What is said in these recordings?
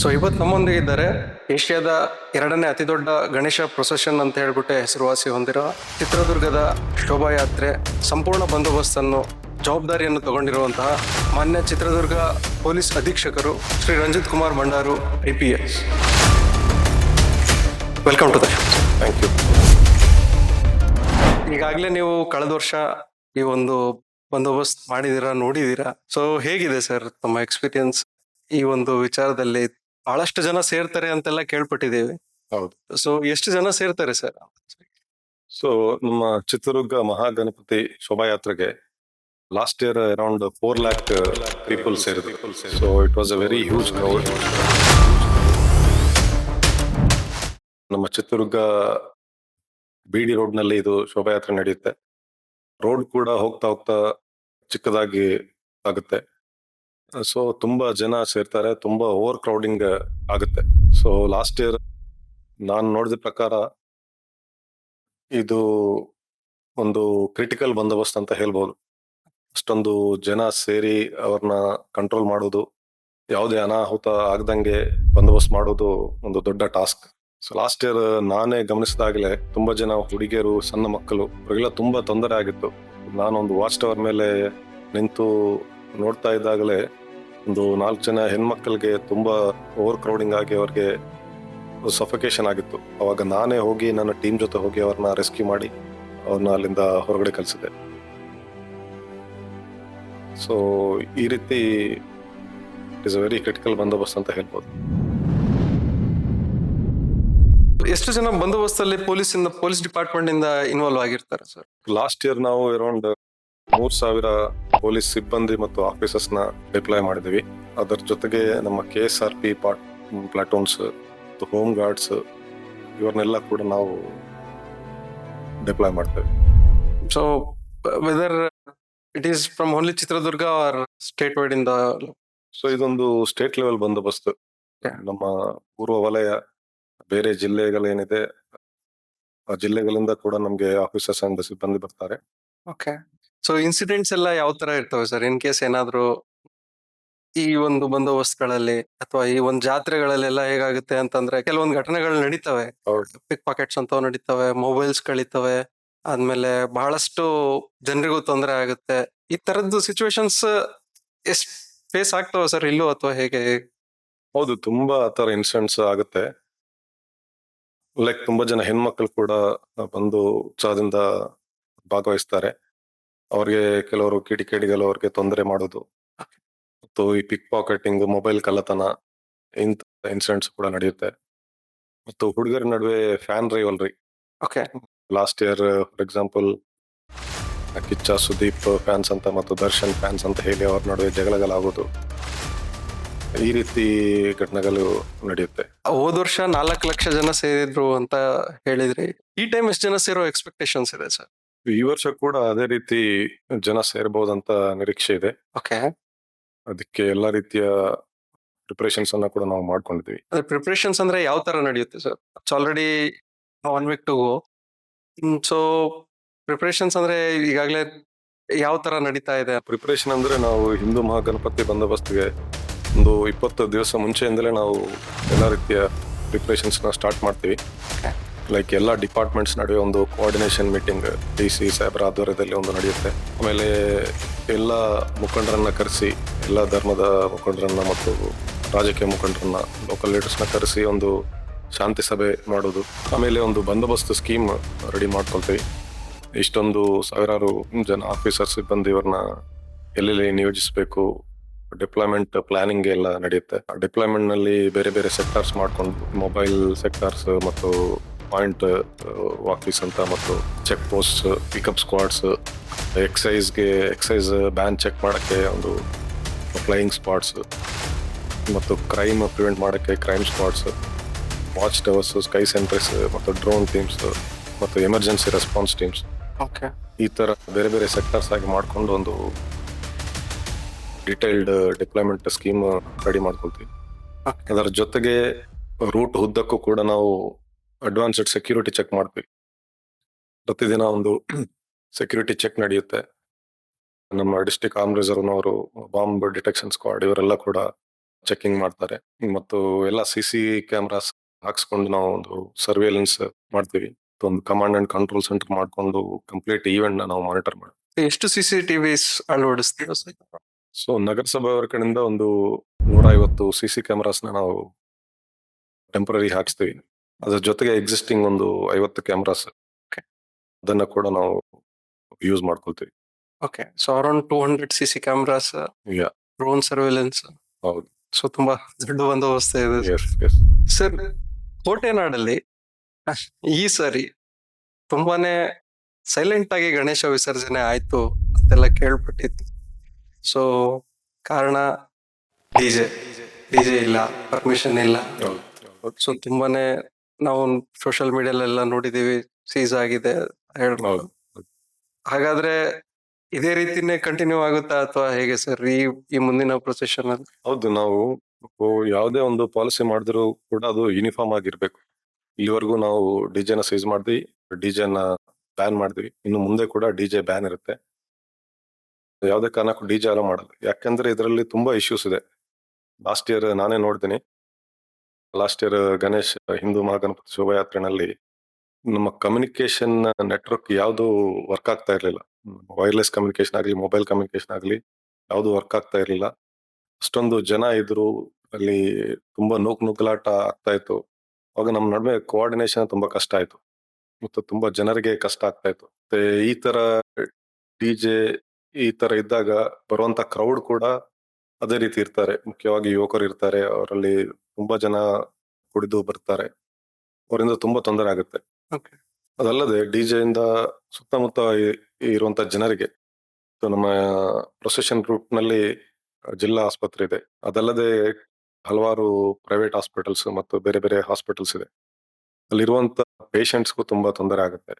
So ಇವತ್ತು ನಮ್ಮೊಂದಿಗೆ ಇದ್ದಾರೆ ಏಷ್ಯಾದ ಎರಡನೇ ಅತಿ ದೊಡ್ಡ ಗಣೇಶ ಪ್ರೊಸೆಷನ್ ಅಂತ ಹೇಳ್ಬಿಟ್ಟು ಹೆಸರುವಾಸಿ ಹೊಂದಿರೋ ಚಿತ್ರದುರ್ಗದ ಶೋಭಾಯಾತ್ರೆ ಸಂಪೂರ್ಣ ಬಂದೋಬಸ್ತನ್ನು ಜವಾಬ್ದಾರಿಯನ್ನು ತಗೊಂಡಿರುವಂತಹ ಮಾನ್ಯ Chitradurga police ಅಧೀಕ್ಷಕರು Shri Ranjith Kumar Bhandaru I P S. Welcome to the thank you ಈಗಾಗಲೇ ನೀವು ಕಳೆದ ವರ್ಷ ಈ ಒಂದು ಬಂದೋಬಸ್ತ್ ಮಾಡಿದೀರಾ ನೋಡಿದೀರಾ ಸೊ ಹೇಗಿದೆ ಸರ್ ತಮ್ಮ ಎಕ್ಸ್ಪೀರಿಯನ್ಸ್ ಈ ಒಂದು ವಿಚಾರದಲ್ಲಿ? ಬಹಳಷ್ಟು ಜನ ಸೇರ್ತಾರೆ ಅಂತೆಲ್ಲ ಕೇಳ್ಪಟ್ಟಿದ್ದೀವಿ. ಹೌದು. ಸೊ ಎಷ್ಟು ಜನ ಸೇರ್ತಾರೆ ಸರ್ ಸೊ ನಮ್ಮ Chitradurga Mahaganapati ಶೋಭಾಯಾತ್ರೆಗೆ last year around four lakh people ಸೇರಿದ್ರು. So it was a very huge crowd ನಮ್ಮ ಚಿತ್ರದುರ್ಗ ಬಿಡಿ ರೋಡ್ನಲ್ಲಿ ಇದು ಶೋಭಾಯಾತ್ರೆ ನಡೆಯುತ್ತೆ. ರೋಡ್ ಕೂಡ ಹೋಗ್ತಾ ಹೋಗ್ತಾ ಚಿಕ್ಕದಾಗಿ ಆಗುತ್ತೆ. ಸೊ ತುಂಬಾ ಜನ ಸೇರ್ತಾರೆ, ತುಂಬಾ ಓವರ್ ಕ್ರೌಡಿಂಗ್ ಆಗುತ್ತೆ. ಸೊ ಲಾಸ್ಟ್ ಇಯರ್ ನಾನು ನೋಡಿದ ಪ್ರಕಾರ ಇದು ಒಂದು ಕ್ರಿಟಿಕಲ್ ಬಂದೋಬಸ್ತ್ ಅಂತ ಹೇಳ್ಬೋದು. ಅಷ್ಟೊಂದು ಜನ ಸೇರಿ ಅವ್ರನ್ನ ಕಂಟ್ರೋಲ್ ಮಾಡೋದು, ಯಾವುದೇ ಅನಾಹುತ ಆಗದಂಗೆ ಬಂದೋಬಸ್ತ್ ಮಾಡೋದು ಒಂದು ದೊಡ್ಡ ಟಾಸ್ಕ್ ಸೊ ಲಾಸ್ಟ್ ಇಯರ್ ನಾನೇ ಗಮನಿಸಿದಾಗಲೇ ತುಂಬಾ ಜನ ಹುಡುಗಿಯರು, ಸಣ್ಣ ಮಕ್ಕಳು, ಅವರಿಗೆಲ್ಲ ತುಂಬಾ ತೊಂದರೆ ಆಗಿತ್ತು. ನಾನೊಂದು ವಾಚ್ ಟವರ್ ಮೇಲೆ ನಿಂತು ನೋಡ್ತಾ ಇದ್ದಾಗಲೇ ಒಂದು ನಾಲ್ಕು ಜನ ಹೆಣ್ಮಕ್ಳಿಗೆ ತುಂಬ ಓವರ್ ಕ್ರೌಡಿಂಗ್ ಆಗಿ ಅವ್ರಿಗೆ ಸಫಕೇಶನ್ ಆಗಿತ್ತು. ಅವಾಗ ನಾನೇ ಹೋಗಿ ನನ್ನ ಟೀಮ್ ಜೊತೆ ಹೋಗಿ ಅವ್ರನ್ನ ರೆಸ್ಕ್ಯೂ ಮಾಡಿ ಅವ್ರನ್ನ ಅಲ್ಲಿಂದ ಹೊರಗಡೆ ಕಲಿಸಿದೆ ಸೊ ಈ ರೀತಿ it is a very critical ಬಂದೋಬಸ್ತ್ ಅಂತ ಹೇಳ್ಬೋದು. ಎಷ್ಟು ಜನ ಬಂದೋಬಸ್ತಲ್ಲಿ ಪೊಲೀಸ್ ಇಂದ ಪೊಲೀಸ್ ಡಿಪಾರ್ಟ್ಮೆಂಟ್ ಇಂದ ಇನ್ವಾಲ್ವ್ ಆಗಿರ್ತಾರೆ ಸರ್ ಲಾಸ್ಟ್ ಇಯರ್ ನಾವು ಅರೌಂಡ್ ಮೂರ್ ಸಾವಿರ ಪೊಲೀಸ್ ಸಿಬ್ಬಂದಿ ಮತ್ತು ಆಫೀಸರ್ಸ್ನ ಡಿಪ್ಲಾಯ್ ಮಾಡಿದ್ವಿ ಅದರ ಜೊತೆಗೆ ನಮ್ಮ ಕೆ ಎಸ್ ಆರ್ ಪಿ ಪಾಟ್ ಪ್ಲಾಟೂನ್ಸ್ ಹೋಮ್ ಗಾರ್ಡ್ಸ್ ಇವ್ರನ್ನೆಲ್ಲ ಕೂಡ ನಾವು ಡಿಪ್ಲಾಯ್ ಮಾಡ್ತೇವೆ. So whether it is from only Chitradurga or state wide ಇಂದ? ಸೊ ಇದೊಂದು ಸ್ಟೇಟ್ ಲೆವೆಲ್ ಬಂದೋಬಸ್ತ್. ನಮ್ಮ ಪೂರ್ವ ವಲಯ ಬೇರೆ ಜಿಲ್ಲೆಗಳೇನಿದೆ ಆ ಜಿಲ್ಲೆಗಳಿಂದ ಕೂಡ ನಮಗೆ ಆಫೀಸರ್ಸ್ ಅಂಡ್ ಸಿಬ್ಬಂದಿ ಬರ್ತಾರೆ. ಓಕೆ ಸೊ ಇನ್ಸಿಡೆಂಟ್ಸ್ ಎಲ್ಲ ಯಾವ ತರ ಇರ್ತವೆ ಸರ್? ಇನ್ ಕೇಸ್ ಏನಾದ್ರು ಈ ಒಂದು ಬಂದೋಬಸ್ತ್ಗಳಲ್ಲಿ ಅಥವಾ ಈ ಒಂದು ಜಾತ್ರೆಗಳಲ್ಲೆಲ್ಲ ಹೇಗಾಗುತ್ತೆ ಅಂತಂದ್ರೆ ಕೆಲವೊಂದು ಘಟನೆಗಳು ನಡೀತವೆ. ಹೌದು. ಪಿಕ್ ಪಾಕೆಟ್ಸ್ ಅಂತವ್ ನಡೀತವೆ ಮೊಬೈಲ್ಸ್ ಕಳೀತವೆ ಆದ್ಮೇಲೆ ಬಹಳಷ್ಟು ಜನರಿಗೂ ತೊಂದರೆ ಆಗುತ್ತೆ. ಈ ತರದ್ದು ಸಿಚುವೇಶನ್ಸ್ ಎಷ್ಟ್ ಫೇಸ್ ಆಗ್ತವೆ ಸರ್ ಇಲ್ಲೂ ಅಥವಾ ಹೇಗೆ? ಹೌದು ತುಂಬಾ ತರ ಇನ್ಸಿಡೆಂಟ್ಸ್ ಆಗುತ್ತೆ. ಲೈಕ್ ತುಂಬಾ ಜನ ಹೆಣ್ಮಕ್ಳು ಕೂಡ ಬಂದು ಉತ್ಸಾಹದಿಂದ ಭಾಗವಹಿಸ್ತಾರೆ. ಅವ್ರಿಗೆ ಕೆಲವರು ಕಿಡಿಕೇಡಿಗಳು ಅವ್ರಿಗೆ ತೊಂದರೆ ಮಾಡೋದು. ಮತ್ತು ಈ ಪಿಕ್ ಪಾಕೆಟಿಂಗ್ ಮೊಬೈಲ್ ಕಳ್ಳತನ ಇಂಥ ಇನ್ಸಿಡೆಂಟ್ಸ್ ಕೂಡ ನಡೆಯುತ್ತೆ. ಮತ್ತು ಹುಡುಗರ ನಡುವೆ fan rivalry okay last year for example Kichcha Sudeep fans ಅಂತ ಮತ್ತು ದರ್ಶನ್ ಫ್ಯಾನ್ಸ್ ಅಂತ ಹೇಳಿ ಅವ್ರ ನಡುವೆ ಜಗಳಗಳಾಗೋದು. ಈ ರೀತಿ ಘಟನೆಗಳು ನಡೆಯುತ್ತೆ. ಹೋದ ವರ್ಷ ನಾಲ್ಕು ಲಕ್ಷ ಜನ ಸೇರಿದ್ರು ಅಂತ ಹೇಳಿದ್ರಿ. ಈ ಟೈಮ್ ಎಷ್ಟು ಜನ ಸೇರೋ ಎಕ್ಸ್ಪೆಕ್ಟೇಷನ್ಸ್ ಇದೆ ಸರ್? ಈ ವರ್ಷ ಕೂಡ ಅದೇ ರೀತಿ ಜನ ಸೇರ್ಬಹುದಂತ ನಿರೀಕ್ಷೆ ಇದೆ. ಓಕೆ. ಅದಕ್ಕೆ ಎಲ್ಲಾ ರೀತಿಯ ಪ್ರಿಪರೇಷನ್ಸ್ ಅನ್ನ ಕೂಡ ನಾವು ಮಾಡ್ಕೊಂಡಿದ್ವಿ ಅದೇ ಪ್ರಿಪ್ರೇಷನ್ಸ್ ಅಂದ್ರೆ ಯಾವ ತರ ನಡೆಯುತ್ತೆ sir? It's already one week to go so preparations ಅಂದ್ರೆ ಈಗಾಗಲೇ ಯಾವ ತರ ನಡೀತಾ ಇದೆ? ಪ್ರಿಪರೇಷನ್ ಅಂದ್ರೆ ನಾವು ಹಿಂದೂ ಮಹಾಗಣಪತಿ ಬಂದೋಬಸ್ತ್ಗೆ ಒಂದು ಇಪ್ಪತ್ತು ದಿವಸ ಮುಂಚೆಯಿಂದಲೇ ನಾವು ಎಲ್ಲ ರೀತಿಯ ಪ್ರಿಪರೇಷನ್ಸ್ನ ಸ್ಟಾರ್ಟ್ ಮಾಡ್ತೀವಿ. ಲೈಕ್ ಎಲ್ಲ ಡಿಪಾರ್ಟ್ಮೆಂಟ್ಸ್ ನಡುವೆ ಒಂದು ಕೋಆರ್ಡಿನೇಷನ್ ಮೀಟಿಂಗ್ ಡಿ ಸಿ ಸಾಹೇಬರ ಆಧ್ವರ್ಯದಲ್ಲಿ ಒಂದು ನಡೆಯುತ್ತೆ. ಆಮೇಲೆ ಎಲ್ಲ ಮುಖಂಡರನ್ನ ಕರೆಸಿ, ಎಲ್ಲ ಧರ್ಮದ ಮುಖಂಡರನ್ನ ಮತ್ತು ರಾಜಕೀಯ ಮುಖಂಡರನ್ನ ಲೋಕಲ್ ಲೀಡರ್ಸ್ನ ಕರೆಸಿ ಒಂದು ಶಾಂತಿ ಸಭೆ ಮಾಡೋದು. ಆಮೇಲೆ ಒಂದು ಬಂದೋಬಸ್ತ್ ಸ್ಕೀಮ್ ರೆಡಿ ಮಾಡ್ಕೊಳ್ತೀವಿ. ಇಷ್ಟೊಂದು ಸಾವಿರಾರು ಜನ ಆಫೀಸರ್ ಸಿಬ್ಬಂದಿ ಇವ್ರನ್ನ ಎಲ್ಲೆಲ್ಲಿ ನಿಯೋಜಿಸಬೇಕು ಡಿಪ್ಲಾಯ್ಮೆಂಟ್ ಪ್ಲಾನಿಂಗ್ ಎಲ್ಲ ನಡೆಯುತ್ತೆ. ಡಿಪ್ಲಾಯ್ಮೆಂಟ್ನಲ್ಲಿ ಬೇರೆ ಬೇರೆ ಸೆಕ್ಟರ್ಸ್ ಮಾಡ್ಕೊಂಡು ಮೊಬೈಲ್ ಸೆಕ್ಟರ್ಸ್ ಮತ್ತು ಪಾಯಿಂಟ್ ವಾಕೀಸ್ ಅಂತ ಮತ್ತು ಚೆಕ್ ಪೋಸ್ಟ್ ಪಿಕಪ್ ಸ್ಕ್ವಾಡ್ಸ್ ಎಕ್ಸೈಸ್ಗೆ ಎಕ್ಸೈಸ್ ಬ್ಯಾನ್ ಚೆಕ್ ಮಾಡೋಕ್ಕೆ ಒಂದು ಫ್ಲೈಯಿಂಗ್ ಸ್ಪಾಟ್ಸ್ ಮತ್ತು ಕ್ರೈಮ್ ಪ್ರಿವೆಂಟ್ ಮಾಡಕ್ಕೆ crime spots watch towers sky sentries ಮತ್ತು ಡ್ರೋನ್ ಟೀಮ್ಸ್ ಮತ್ತು ಎಮರ್ಜೆನ್ಸಿ ರೆಸ್ಪಾನ್ಸ್ ಟೀಮ್ಸ್ ಓಕೆ ಈ ಥರ ಬೇರೆ ಬೇರೆ ಸೆಕ್ಟರ್ಸ್ ಆಗಿ ಮಾಡ್ಕೊಂಡು ಒಂದು ಡಿಟೈಲ್ಡ್ ಡಿಪ್ಲಾಯ್ಮೆಂಟ್ ಸ್ಕೀಮ್ ರೆಡಿ ಮಾಡ್ಕೊಳ್ತೀವಿ. ಅದರ ಜೊತೆಗೆ ರೂಟ್ ಉದ್ದಕ್ಕೂ ಕೂಡ ನಾವು ಅಡ್ವಾನ್ಸ್ಡ್ ಸೆಕ್ಯೂರಿಟಿ ಚೆಕ್ ಮಾಡ್ತೀವಿ ಪ್ರತಿದಿನ ಒಂದು ಸೆಕ್ಯೂರಿಟಿ ಚೆಕ್ ನಡೆಯುತ್ತೆ. ನಮ್ಮ ಡಿಸ್ಟಿಕ್ ಆರ್ಮ್ ರಿಸರ್ವ್ನವರು ಬಾಂಬ್ ಡಿಟೆಕ್ಷನ್ ಸ್ಕ್ವಾಡ್ ಇವರೆಲ್ಲ ಕೂಡ ಚೆಕಿಂಗ್ ಮಾಡ್ತಾರೆ. ಮತ್ತು ಎಲ್ಲ ಸಿ ಸಿ ಕ್ಯಾಮ್ರಾಸ್ ಹಾಕ್ಸ್ಕೊಂಡು ನಾವು ಒಂದು ಸರ್ವೇಲೆನ್ಸ್ ಮಾಡ್ತೀವಿ. ಒಂದು ಕಮಾಂಡ್ ಅಂಡ್ ಕಂಟ್ರೋಲ್ ಸೆಂಟರ್ ಮಾಡ್ಕೊಂಡು ಕಂಪ್ಲೀಟ್ ಈವೆಂಟ್ ನಾವು ಮಾನಿಟರ್ ಮಾಡ್ತೀವಿ ಎಷ್ಟು ಸಿ ಸಿ ಟಿವಿಸ್ ಅಳವಡಿಸ್ತೀವಿ ಸೊ ನಗರಸಭೆಯವರ ಕಡೆಯಿಂದ ಒಂದು ನೂರ ಐವತ್ತು ಸಿ ಸಿ ಕ್ಯಾಮ್ರಾಸ್ನ ನಾವು ಟೆಂಪರರಿ ಹಾಕ್ಸ್ತೀವಿ. ಅದ್ರ ಜೊತೆಗೆ ಎಕ್ಸಿಸ್ಟಿಂಗ್ ಒಂದು ಐವತ್ತು ಕ್ಯಾಮ್ರಾಸ್. ಅದನ್ನ ಕೂಡ ನಾವು ಯೂಸ್ ಮಾಡ್ಕೊಳ್ತೀವಿ. Okay so around two hundred C C cameras. Drone surveillance ಹೌದು. ಸೊ ತುಂಬಾ ದೊಡ್ಡ ವ್ಯವಸ್ಥೆ ಇದೆ. ಸರ್ ಕೋಟೆನಾಡಲ್ಲಿ ಈ ಸರಿ ತುಂಬಾನೇ ಸೈಲೆಂಟ್ ಆಗಿ ಗಣೇಶ ವಿಸರ್ಜನೆ ಆಯ್ತು ಅಂತೆಲ್ಲ ಕೇಳ್ಪಟ್ಟಿತ್ತು. ಸೊ ಕಾರಣ ಡಿಜೆ ಡಿಜೆ ಇಲ್ಲ ಪರ್ಮಿಷನ್ ಇಲ್ಲ. ಸೊ ತುಂಬಾನೇ ನಾವು ಸೋಷಿಯಲ್ ಮೀಡಿಯಾಲೆಲ್ಲ ನೋಡಿದೀವಿ ಸೀಸ್ ಆಗಿದೆ ಹೇಳ್ಬೋದು. ಹಾಗಾದ್ರೆ ಇದೇ ರೀತಿನೇ ಕಂಟಿನ್ಯೂ ಆಗುತ್ತಾ ಅಥವಾ ಹೇಗೆ ಸರ್ ಈ ಈ ಮುಂದಿನ ಪ್ರೊಸೆಷನ್ ಅಲ್ಲಿ ಹೌದು ನಾವು ಯಾವುದೇ ಒಂದು ಪಾಲಿಸಿ ಮಾಡಿದ್ರು ಕೂಡ ಅದು ಯೂನಿಫಾರ್ಮ್ ಆಗಿರ್ಬೇಕು. ಇಲ್ಲಿವರೆಗೂ ನಾವು ಡಿಜೆನ ಸೀಸ್ ಮಾಡಿದ್ವಿ ಡಿಜೆನ ಬ್ಯಾನ್ ಮಾಡಿದ್ವಿ. ಇನ್ನು ಮುಂದೆ ಕೂಡ ಡಿಜೆ ಬ್ಯಾನ್ ಇರುತ್ತೆ. ಯಾವುದೇ ಕಾರಣಕ್ಕೂ ಡಿಜೆ ಎಲ್ಲ ಮಾಡಲ್ಲ. ಯಾಕಂದ್ರೆ ಇದರಲ್ಲಿ ತುಂಬಾ ಇಶ್ಯೂಸ್ ಇದೆ. ಲಾಸ್ಟ್ ಇಯರ್ ನಾನೇ ನೋಡ್ತೀನಿ. ಲಾಸ್ಟ್ ಇಯರ್ ಗಣೇಶ್, ಹಿಂದೂ ಮಹಾಗಣಪತಿ ಶೋಭಾಯಾತ್ರೆನಲ್ಲಿ ನಮ್ಮ ಕಮ್ಯುನಿಕೇಶನ್ ನೆಟ್ವರ್ಕ್ ಯಾವುದು ವರ್ಕ್ ಆಗ್ತಾ ಇರಲಿಲ್ಲ. ವೈರ್ಲೆಸ್ ಕಮ್ಯುನಿಕೇಶನ್ ಆಗಲಿ ಮೊಬೈಲ್ ಕಮ್ಯುನಿಕೇಶನ್ ಆಗಲಿ, ಯಾವುದು ವರ್ಕ್ ಆಗ್ತಾ ಇರಲಿಲ್ಲ. ಅಷ್ಟೊಂದು ಜನ ಇದ್ರು, ಅಲ್ಲಿ ತುಂಬಾ ನೂಕು ನುಗ್ಗಲಾಟ ಆಗ್ತಾ ಇತ್ತು. ಅವಾಗ ನಮ್ಮ ನಡುವೆ ಕೋಆರ್ಡಿನೇಷನ್ ತುಂಬಾ ಕಷ್ಟ ಆಯ್ತು. ಮತ್ತು ತುಂಬಾ ಜನರಿಗೆ ಕಷ್ಟ ಆಗ್ತಾ ಇತ್ತು. ಮತ್ತೆ ಈ ತರ ಡಿಜೆ ಈ ತರ ಇದ್ದಾಗ ಬರುವಂತ ಕ್ರೌಡ್ ಕೂಡ ಅದೇ ರೀತಿ ಇರ್ತಾರೆ. ಮುಖ್ಯವಾಗಿ ಯುವಕರು ಇರ್ತಾರೆ, ಅವರಲ್ಲಿ ತುಂಬಾ ಜನ ಕುಡಿದು ಬರ್ತಾರೆ. ಅವರಿಂದ ತುಂಬಾ ತೊಂದರೆ ಆಗುತ್ತೆ. ಅದಲ್ಲದೆ ಡಿಜೆ ಇಂದ ಸುತ್ತಮುತ್ತ ಇರುವಂತ ಜನರಿಗೆ ನಮ್ಮ ಪ್ರೊಸೆಷನ್ ರೂಟ್ನಲ್ಲಿ ಜಿಲ್ಲಾ ಆಸ್ಪತ್ರೆ ಇದೆ. ಅದಲ್ಲದೆ ಹಲವಾರು ಪ್ರೈವೇಟ್ ಹಾಸ್ಪಿಟಲ್ಸ್ ಮತ್ತು ಬೇರೆ ಬೇರೆ ಹಾಸ್ಪಿಟಲ್ಸ್ ಇದೆ. ಅಲ್ಲಿರುವಂತ ಪೇಷಂಟ್ಸ್ಗೂ ತುಂಬಾ ತೊಂದರೆ ಆಗುತ್ತೆ.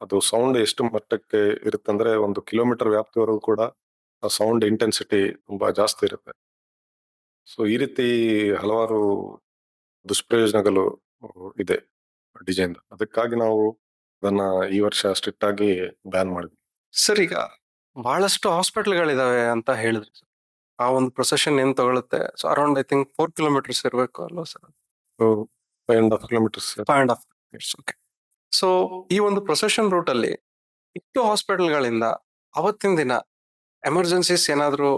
ಅದು ಸೌಂಡ್ ಎಷ್ಟು ಮಟ್ಟಕ್ಕೆ ಇರುತ್ತೆ ಅಂದ್ರೆ ಒಂದು ಕಿಲೋಮೀಟರ್ ವ್ಯಾಪ್ತಿವರೆಗೂ ಕೂಡ ಆ ಸೌಂಡ್ ಇಂಟೆನ್ಸಿಟಿ ತುಂಬಾ ಜಾಸ್ತಿ ಇರುತ್ತೆ. ಸೊ ಈ ರೀತಿ ಹಲವಾರು ದುಷ್ಪ್ರಯೋಜನಗಳು ಇದೆ ಡಿಜೈನ್ ಅದಕ್ಕಾಗಿ ನಾವು ಅದನ್ನ ಈ ವರ್ಷ ಸ್ಟ್ರಿಕ್ಟ್ ಆಗಿ ಬ್ಯಾನ್ ಮಾಡಿದ್ವಿ. ಸರ್ ಈಗ ಬಹಳಷ್ಟು ಹಾಸ್ಪಿಟಲ್ಗಳಿದಾವೆ ಅಂತ ಹೇಳಿದ್ರಿ ಸರ್. ಆ ಒಂದು ಪ್ರೊಸೆಷನ್ ಏನ್ ತಗೊಳುತ್ತೆ? So around I think four kilometres ಇರಬೇಕು ಅಲ್ವಾ sir? Five and half kilometres five and half kilometres okay so ಈ ಒಂದು ಪ್ರೊಸೆಷನ್ ರೂಟಲ್ಲಿ ಅಲ್ಲಿ ಇಷ್ಟು ಹಾಸ್ಪಿಟಲ್ಗಳಿಂದ ಅವತ್ತಿನ ದಿನ ಎಮರ್ಜೆನ್ಸೀಸ್ ಏನಾದ್ರು